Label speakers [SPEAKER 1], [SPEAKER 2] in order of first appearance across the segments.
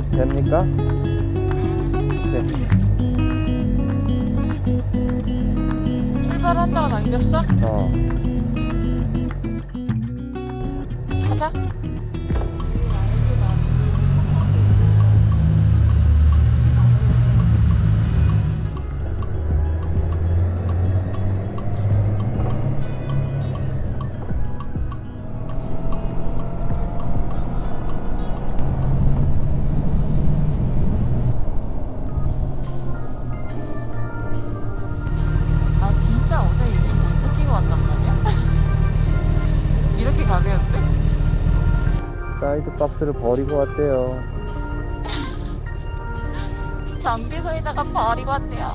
[SPEAKER 1] 가도 됩니까? 네.
[SPEAKER 2] 출발한다고 남겼어?
[SPEAKER 1] 어.
[SPEAKER 2] 가자.
[SPEAKER 1] 사이드 박스를 버리고 왔대요.
[SPEAKER 2] 장비소에다가 버리고 왔대요.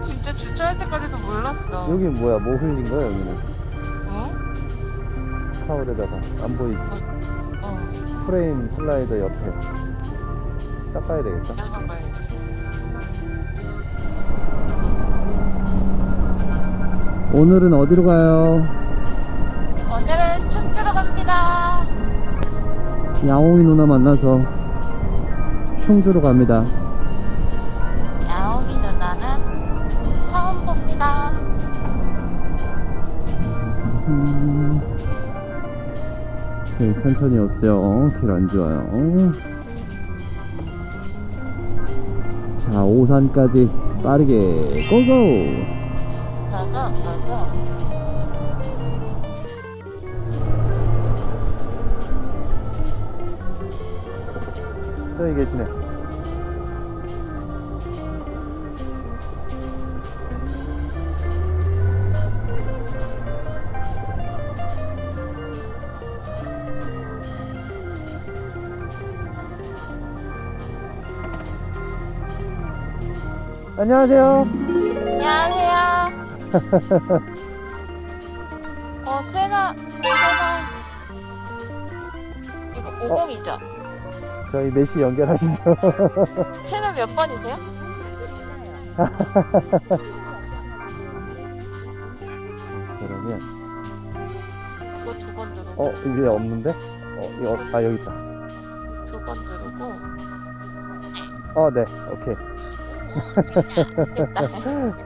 [SPEAKER 2] 진짜 주차할 때까지도 몰랐어.
[SPEAKER 1] 여기 뭐야? 뭐 흘린 거야, 여기는?
[SPEAKER 2] 어?
[SPEAKER 1] 타월에다가. 안 보이지?
[SPEAKER 2] 어.
[SPEAKER 1] 프레임 슬라이더 옆에. 닦아야 되겠다. 오늘은 어디로 가요? 야옹이 누나 만나서 흉주로 갑니다.
[SPEAKER 2] 야옹이 누나는 처음 봅니다.
[SPEAKER 1] 음. 네, 천천히 오세요. 길 안 좋아요. 자, 오산까지 빠르게 고고! 계시네. 안녕하세요.
[SPEAKER 2] 안녕하세요.
[SPEAKER 1] 저희 메시 연결하시죠.
[SPEAKER 2] 채널 몇 번이세요?
[SPEAKER 1] 그러면
[SPEAKER 2] 그거 두 번 누르고
[SPEAKER 1] 어 위에 없는데? 어 이거 아 여기 있다.
[SPEAKER 2] 두 번 누르고
[SPEAKER 1] 어 네 오케이.
[SPEAKER 2] 됐다.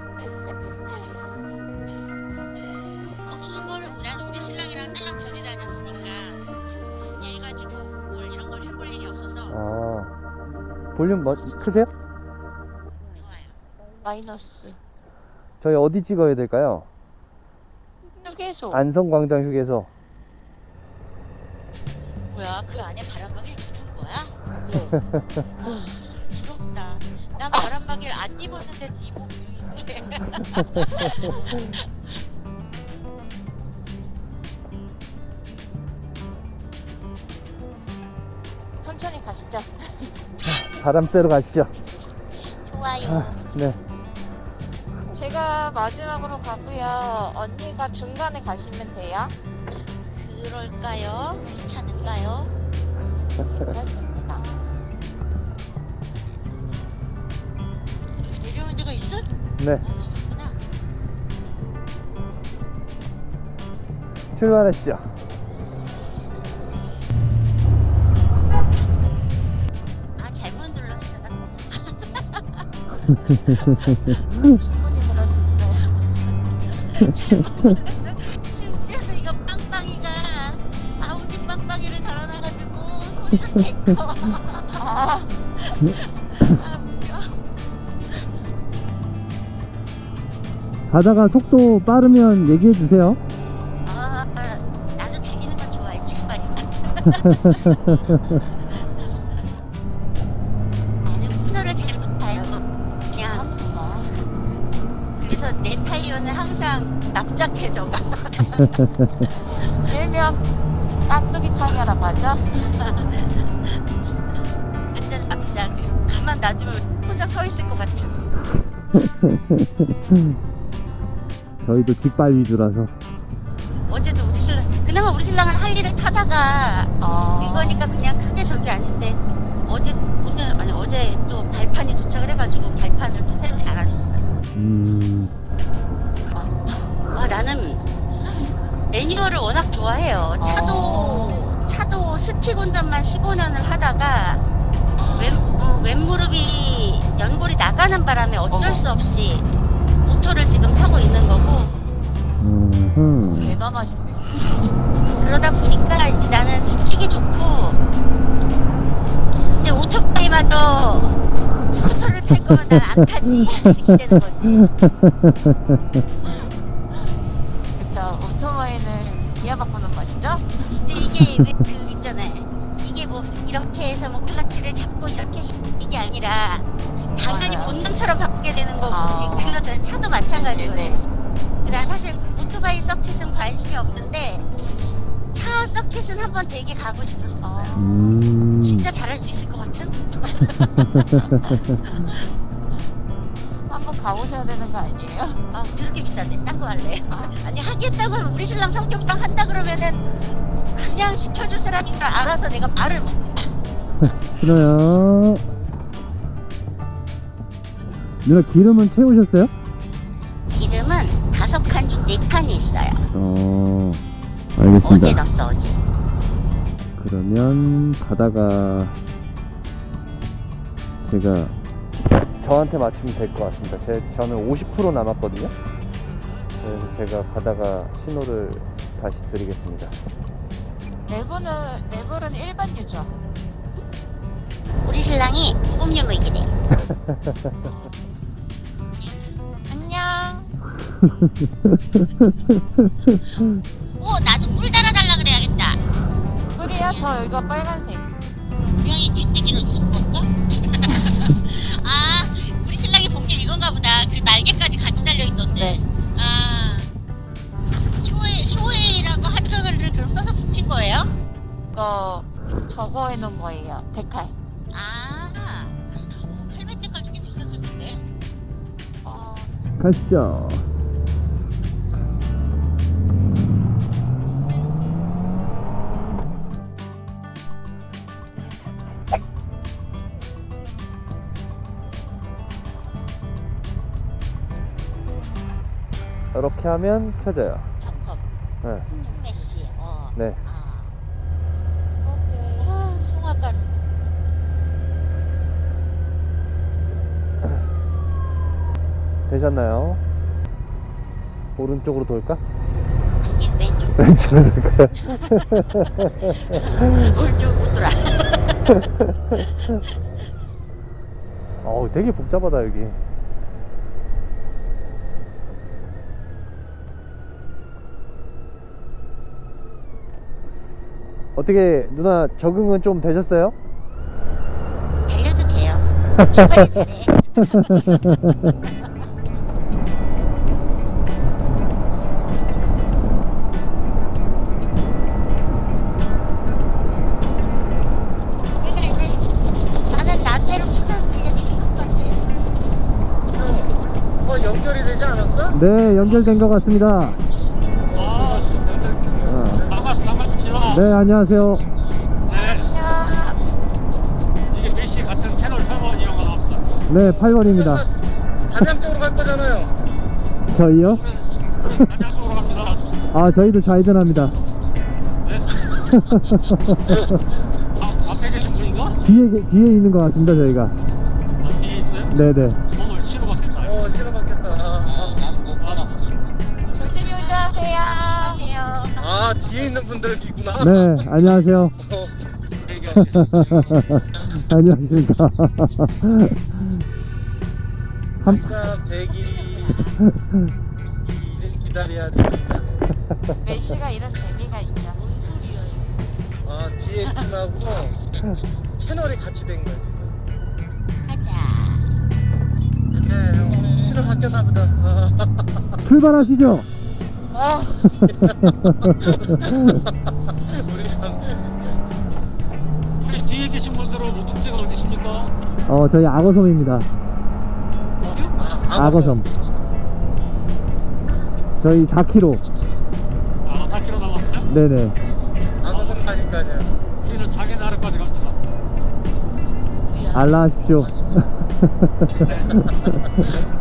[SPEAKER 1] 볼륨 뭐 크세요?
[SPEAKER 2] 마이너스
[SPEAKER 1] 저희 어디 찍어야 될까요?
[SPEAKER 2] 휴게소
[SPEAKER 1] 안성광장 휴게소.
[SPEAKER 3] 뭐야 그 안에 바람막이 입은 거야? 아, 부럽다. 난 바람막이를 안 입었는데 네 몸이 이렇게.
[SPEAKER 2] 천천히 가시죠.
[SPEAKER 1] 바람 쐬러 가시죠.
[SPEAKER 3] 좋아요.
[SPEAKER 1] 아, 네.
[SPEAKER 2] 제가 마지막으로 가고요. 언니가 중간에 가시면 돼요.
[SPEAKER 3] 그럴까요? 괜찮을까요?
[SPEAKER 2] 괜찮습니다.
[SPEAKER 3] 내려오는 데가 있어?
[SPEAKER 1] 네.
[SPEAKER 3] 어, 있었구나.
[SPEAKER 1] 출발하시죠.
[SPEAKER 2] 충분히 그럴 수 있어요.
[SPEAKER 3] 잘못 눌렀어. 심지어도 이거 빵빵이가 아우디 빵빵이를 달아놔가지고 소리가 개커.
[SPEAKER 2] 아,
[SPEAKER 3] 아 웃겨.
[SPEAKER 1] 가다가 속도 빠르면 얘기해 주세요.
[SPEAKER 3] 아, 나도 달리는 건 좋아해. 치발이만.
[SPEAKER 2] 일명 깍두기 타이어라고 하죠.
[SPEAKER 3] 완전 납작. 가만 놔두면 혼자 서 있을 것 같은.
[SPEAKER 1] 저희도 직발 위주라서.
[SPEAKER 3] 어제도 우리 신랑, 그나마 우리 신랑은 할 일을 타다가
[SPEAKER 2] 어,
[SPEAKER 3] 매뉴얼을 워낙 좋아해요. 차도
[SPEAKER 2] 어.
[SPEAKER 3] 차도 스틱 운전만 15년을 하다가 왼, 어, 왼무릎이 연골이 나가는 바람에 어쩔. 수 없이 오토를 지금 타고 있는 거고
[SPEAKER 1] 음.
[SPEAKER 2] 대단하십니다.
[SPEAKER 3] 그러다 보니까 이제 나는 스틱이 좋고 근데 오토바이마저 스쿠터를 탈 거면 난 안 타지 이렇게 되는 거지 이게 그, 그 있잖아요 이게 뭐 이렇게 해서 뭐 클러치를 잡고 이렇게 이게 아니라 당연히
[SPEAKER 2] 맞아요.
[SPEAKER 3] 본능처럼 바꾸게 되는 거고
[SPEAKER 2] 아.
[SPEAKER 3] 이제 그렇잖아요 차도 마찬가지거든
[SPEAKER 2] 네네.
[SPEAKER 3] 난 사실 오토바이 서킷은 관심이 없는데 차 서킷은 한번 되게 가고 싶었어 요
[SPEAKER 1] 음.
[SPEAKER 3] 진짜 잘할 수 있을 것 같은?
[SPEAKER 2] 한번 가보셔야 되는 거 아니에요?
[SPEAKER 3] 아, 그렇게 비싼데 딴 거 할래. 아니 하겠다고 하면 우리 신랑 성격상 한다 그러면은 그냥 시켜줄 사람인 줄 알아서 내가 말을 못.
[SPEAKER 1] 신호요. 누나 기름은 채우셨어요?
[SPEAKER 3] 기름은 다섯 칸 중 네 칸이 있어요.
[SPEAKER 1] 어. 알겠습니다.
[SPEAKER 3] 어제 넣었어 어제.
[SPEAKER 1] 그러면 가다가 제가 저한테 맞추면 될 것 같습니다. 제, 저는 50% 남았거든요. 그래서 제가 가다가 신호를 다시 드리겠습니다.
[SPEAKER 2] 레브는 레벨은 일반 유저.
[SPEAKER 3] 우리 신랑이 무음용의기래.
[SPEAKER 2] 안녕.
[SPEAKER 3] 오 나도 물 달아달라 그래야겠다.
[SPEAKER 2] 그래요? 저 이거 빨간색.
[SPEAKER 3] 고양이 뒷대기로 쓴 건가? 아 우리 신랑이 본 게 이건가 보다. 그 날개까지 같이 달려 있던데. 써서 붙인 거예요?
[SPEAKER 2] 이거 저거 해놓은 거예요. 데칼.
[SPEAKER 3] 아 헬멧 색깔 좀 비쌌을 텐데.
[SPEAKER 2] 어,
[SPEAKER 1] 가시죠. 이렇게 하면 켜져요.
[SPEAKER 3] 점검.
[SPEAKER 1] 네.
[SPEAKER 3] 어.
[SPEAKER 1] 네.
[SPEAKER 3] 아.
[SPEAKER 2] 오케이.
[SPEAKER 3] 아.
[SPEAKER 1] 되셨나요? 오른쪽으로 돌까?
[SPEAKER 3] 아니 왼쪽.
[SPEAKER 1] 왼쪽으로 돌까요?
[SPEAKER 3] 오른쪽 못 돌아.
[SPEAKER 1] 어우, 되게 복잡하다, 여기. 어떻게, 누나, 적응은 좀 되셨어요?
[SPEAKER 3] 달려도 돼요. 출발이 잘해. 그러니까 이제 나는 나대로 푸는 그게 필요한 거지.
[SPEAKER 4] 어 연결이 되지 않았어?
[SPEAKER 1] 네, 연결된 것 같습니다. 네, 안녕하세요.
[SPEAKER 5] 네, 이게 메시 같은 채널 회원 이용가 나옵니다.
[SPEAKER 1] 네, 8번입니다.
[SPEAKER 4] 단양 쪽으로 갈 거잖아요.
[SPEAKER 1] 저희요?
[SPEAKER 5] 단양 쪽으로 갑니다.
[SPEAKER 1] 아, 저희도 좌회전합니다.
[SPEAKER 5] 네. 아, 앞에 계신 분인가?
[SPEAKER 1] 뒤에, 뒤에 있는 것 같습니다, 저희가.
[SPEAKER 5] 아, 뒤에 있어요?
[SPEAKER 1] 네네. 네, 안녕하세요.
[SPEAKER 4] 어.
[SPEAKER 1] 안녕하십니까. 한,
[SPEAKER 4] 시간 대기 일 기다려야 되니까.
[SPEAKER 2] 메시가 이런 재미가 있죠.
[SPEAKER 3] 뭔 소리야?
[SPEAKER 4] 아, 뒤에 팀하고 채널이 같이 된 거지.
[SPEAKER 3] 가자.
[SPEAKER 4] 이제 형, 신호 바뀌었나 보다. 아,
[SPEAKER 1] 출발하시죠.
[SPEAKER 2] 어,
[SPEAKER 5] 어,
[SPEAKER 1] 저희 악어섬입니다.
[SPEAKER 5] 어디요?
[SPEAKER 4] 아,
[SPEAKER 1] 악어섬. 저희 4km.
[SPEAKER 5] 아, 4km 남았어요?
[SPEAKER 1] 네네.
[SPEAKER 4] 악어섬 가니까요.
[SPEAKER 5] 우리는 장애나라까지 갑니다.
[SPEAKER 1] 알라 하십시오.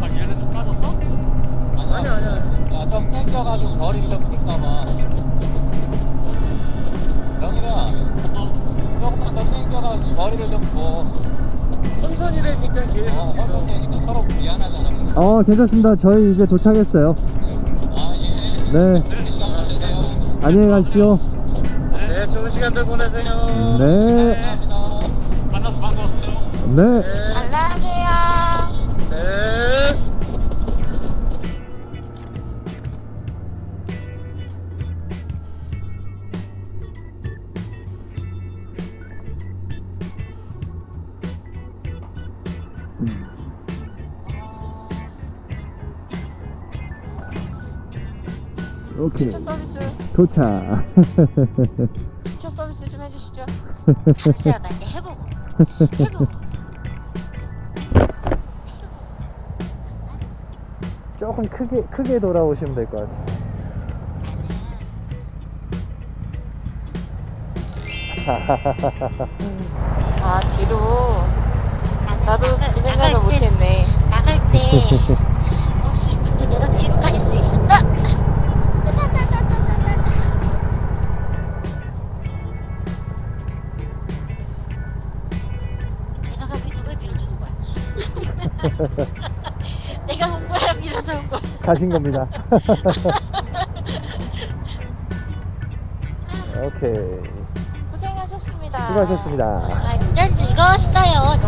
[SPEAKER 5] 아 얘는 좀 빠졌어?
[SPEAKER 4] 아니 아니 아니
[SPEAKER 6] 야, 좀 땡겨가지고 거리를 좀 줄까봐. 영일아,
[SPEAKER 5] 어
[SPEAKER 6] 조금만 더 땡겨가지고 거리를 좀 줘.
[SPEAKER 4] 혼선이라니까 계속
[SPEAKER 6] 어, 헐렁대니까 서로 미안하잖아.
[SPEAKER 1] 어, 괜찮습니다. 저희 이제 도착했어요.
[SPEAKER 6] 아, 예.
[SPEAKER 1] 네.
[SPEAKER 6] 시간.
[SPEAKER 1] 안녕히 가십시오.
[SPEAKER 4] 네 좋은 시간들 보내세요
[SPEAKER 1] 네. 네.
[SPEAKER 4] 네,
[SPEAKER 2] 안녕하세요.
[SPEAKER 4] 네.
[SPEAKER 1] 오케이.
[SPEAKER 2] 주차 서비스,
[SPEAKER 1] 도착.
[SPEAKER 2] 주차 서비스 좀 해주시죠.
[SPEAKER 3] 이제 해보고 해보고
[SPEAKER 1] 조금 크게, 크게 돌아오시면 될 것 같아요.
[SPEAKER 2] 아, 뒤로.
[SPEAKER 3] 나가-
[SPEAKER 2] 그 생각을
[SPEAKER 3] 때-
[SPEAKER 2] 못했네.
[SPEAKER 3] 나갈 때
[SPEAKER 1] 가신 겁니다. 오케이.
[SPEAKER 2] 고생하셨습니다.
[SPEAKER 1] 수고하셨습니다.
[SPEAKER 3] 완전 즐거웠어요.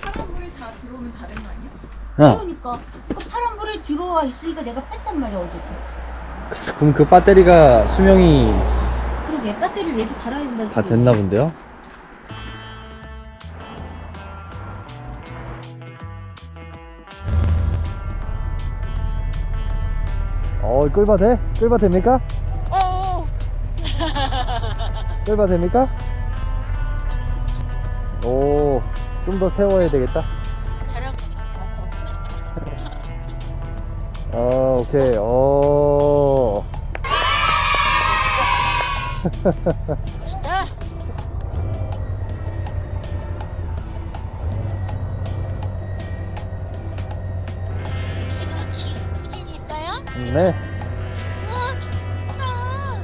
[SPEAKER 7] 파란 불이 다 들어오면 다른 거 아니야?
[SPEAKER 1] 어,
[SPEAKER 8] 그러니까 그 파란불에 들어와 있으니까 내가 뺐단 말이야 어제
[SPEAKER 1] 그럼 그 배터리가 수명이
[SPEAKER 8] 그러게 배터리 얘도 갈아야 된다
[SPEAKER 1] 다 됐나 본데요? 어, 끌바 돼? 끌바 됩니까?
[SPEAKER 2] 어,
[SPEAKER 1] 끌바 됩니까? 오, 좀 더 세워야 되겠다.
[SPEAKER 3] 저런
[SPEAKER 1] 어, 오케이. 어.
[SPEAKER 3] 그 있어요?
[SPEAKER 1] 네.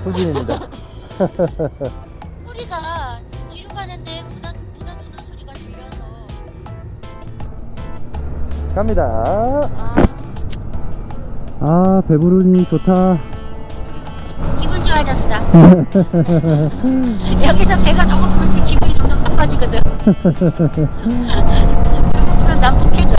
[SPEAKER 1] 후진입니다.
[SPEAKER 3] 소리가 뒤로 가는데 무단 두는 소리가 들려서
[SPEAKER 1] 갑니다.
[SPEAKER 2] 아,
[SPEAKER 1] 아, 배부르니 좋다.
[SPEAKER 3] 기분 좋아졌어. 여기서 배가 더 고프면 기분이 점점 나빠지거든. 배고프면 난폭해져.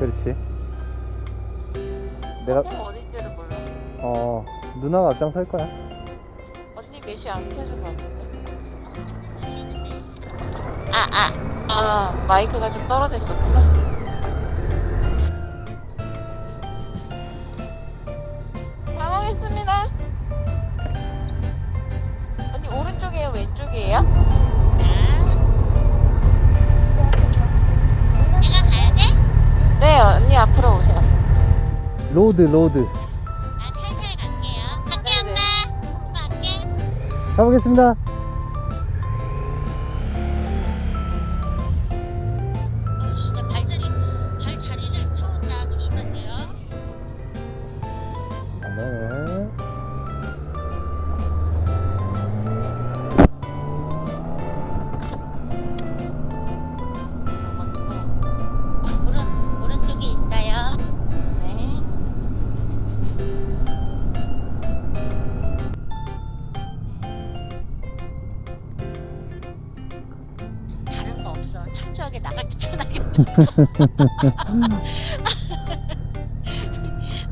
[SPEAKER 1] 그렇지. 내가,
[SPEAKER 2] 어딘지를 몰라.
[SPEAKER 1] 어, 누나가 앞장설 거야.
[SPEAKER 2] 언니 게시 안 켜준 것 같은데.
[SPEAKER 3] 아, 아.
[SPEAKER 2] 아, 마이크가 좀 떨어져 있었구나.
[SPEAKER 1] 로드 로드
[SPEAKER 3] 나 살살 갈게요. 갈게 엄마. 엄마 갈게.
[SPEAKER 1] 가보겠습니다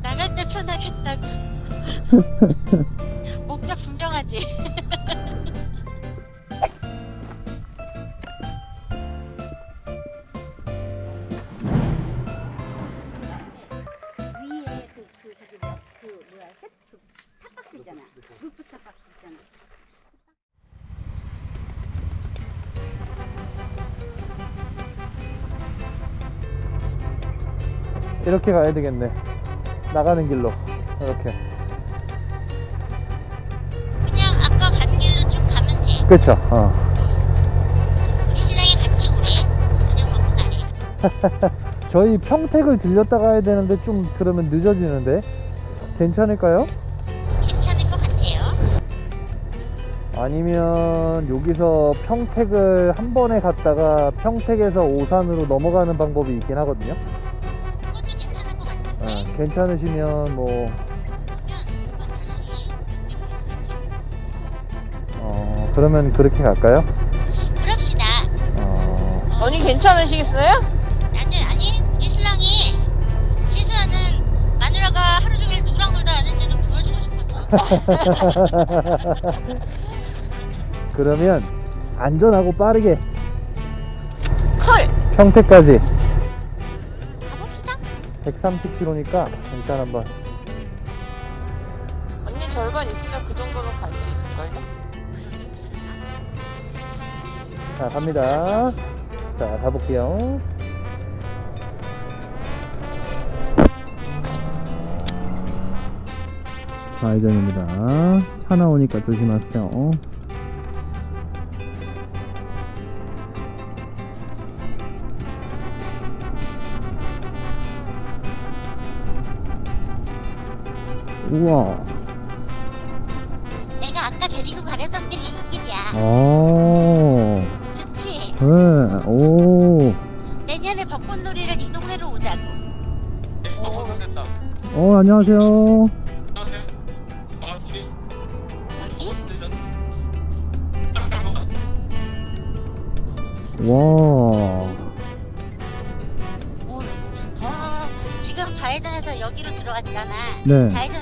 [SPEAKER 3] 나갈 때 편하겠다고.
[SPEAKER 1] 이렇게 가야 되겠네 나가는 길로 이렇게
[SPEAKER 3] 그냥 아까 간 길로 쭉 가면 돼.
[SPEAKER 1] 그쵸 어.
[SPEAKER 3] 신랑이 같이 오래. 그냥 먹고 가래.
[SPEAKER 1] 저희 평택을 들렸다 가야 되는데 좀 그러면 늦어지는데 괜찮을까요?
[SPEAKER 3] 괜찮을 것 같아요.
[SPEAKER 1] 아니면 여기서 평택을 한 번에 갔다가 평택에서 오산으로 넘어가는 방법이 있긴 하거든요 괜찮으시면 뭐 어, 그러면 그렇게 갈까요?
[SPEAKER 3] 그럽시다.
[SPEAKER 1] 어,
[SPEAKER 2] 언니 괜찮으시겠어요?
[SPEAKER 3] 나는 아니 우리 신랑이 최소한은 마누라가 하루 종일 누구랑 놀다 왔는지도 보여주고 싶어서.
[SPEAKER 1] 그러면 안전하고 빠르게
[SPEAKER 3] 콜.
[SPEAKER 1] 평택까지. 130km니까 일단 한번.
[SPEAKER 2] 언니 절반 있으면 그 정도는 갈 수 있을걸요?
[SPEAKER 1] 자 갑니다. 자 가볼게요. 좌회전입니다. 차 나오니까 조심하세요 우와
[SPEAKER 3] 내가 아까 데리고 가려던 길이 이 길이야.
[SPEAKER 1] 오,
[SPEAKER 3] 좋지.
[SPEAKER 1] 네, 오,
[SPEAKER 3] 내년에 벚꽃놀이를 이 동네로 오자고.
[SPEAKER 6] 어, 완성됐다.
[SPEAKER 1] 어, 안녕하세요.
[SPEAKER 6] 안녕하세요. 아,
[SPEAKER 3] 어디?
[SPEAKER 1] 와,
[SPEAKER 3] 저 지금 좌회전해서 여기로 들어왔잖아.
[SPEAKER 1] 네.
[SPEAKER 3] 좌회전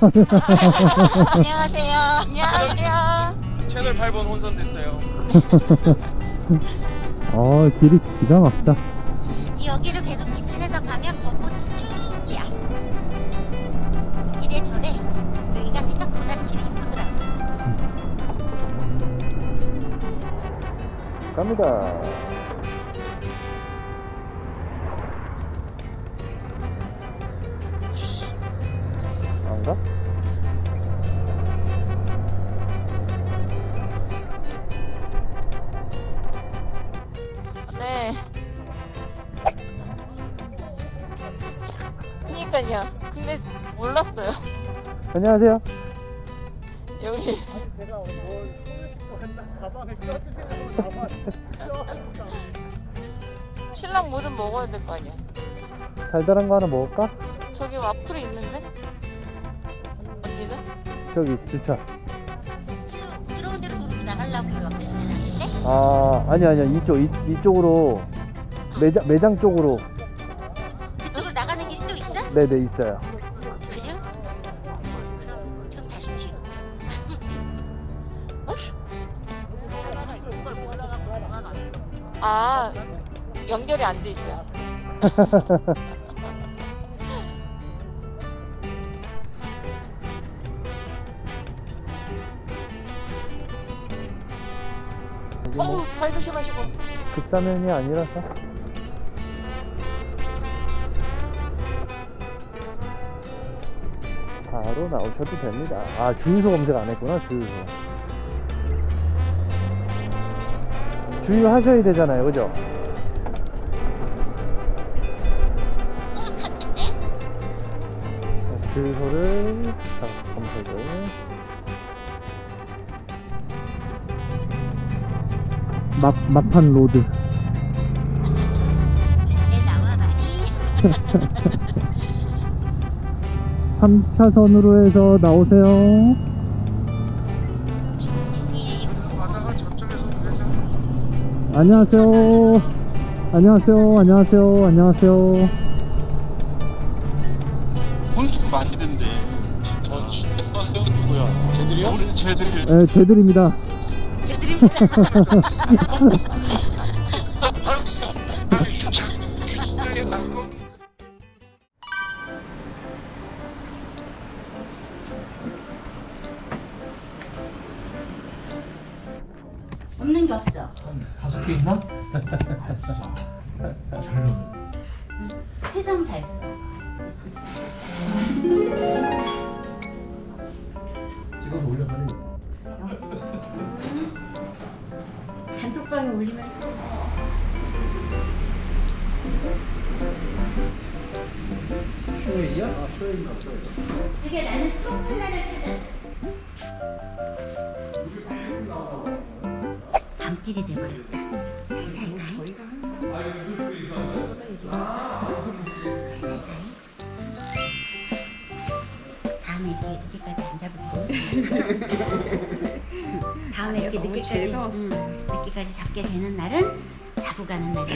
[SPEAKER 6] 안녕하세요.
[SPEAKER 3] 안녕하세요.
[SPEAKER 6] 채널 8번 혼선 됐어요.
[SPEAKER 1] 어, 길이 기가 막다.
[SPEAKER 3] 여기를 계속 직진해서 가면 벚꽃이 쭉이야. 이래 저래 여기가 생각보다 길이 이쁘더라고.
[SPEAKER 1] 갑니다. 안녕하세요.
[SPEAKER 2] 여기
[SPEAKER 4] 제가 뭘 가방에 가방
[SPEAKER 2] 신랑 뭐 좀 먹어야 될 거 아니야.
[SPEAKER 1] 달달한 거 하나 먹을까?
[SPEAKER 2] 저기 와플이 있는데? 언니는?
[SPEAKER 1] 저기 주차.
[SPEAKER 3] 대로 나가려고
[SPEAKER 1] 아, 아니 아니야. 이쪽 이, 이쪽으로 매장 매장 쪽으로.
[SPEAKER 3] 그쪽으로 나가는 길이 또 있어?
[SPEAKER 1] 네, 네 있어요. 이게 뭐
[SPEAKER 2] 어우 조심하시고
[SPEAKER 1] 급사면이 아니라서 바로 나오셔도 됩니다. 아 주유소 검색 안 했구나 주유소. 주유하셔야 되잖아요, 그죠? 주유소를 자, 검색을. 막 막판 로드.
[SPEAKER 8] 내 나와봐리.
[SPEAKER 1] 3차선으로 해서 나오세요.
[SPEAKER 4] 저쪽에서.
[SPEAKER 1] 안녕하세요. 안녕하세요. 안녕하세요. 안녕하세요.
[SPEAKER 9] 된대. 저 진짜 누구야? 쟤들이요? 우리 쟤들이.
[SPEAKER 1] 네, 제들입니다.
[SPEAKER 8] 쟤들입니다.
[SPEAKER 10] 올리면
[SPEAKER 9] 쇼웨이야? 아 쇼웨이인가 보다.
[SPEAKER 8] 그게 나는 프로펠러를 찾았어. 밤길이 돼버렸다. 살살 가이. 살살 가이. 다음에 이렇게 늦게까지 안 잡을게. 다음에 이렇게 늦게까지 응, 늦게까지 잡게 되는 날은 자고 가는 걸로.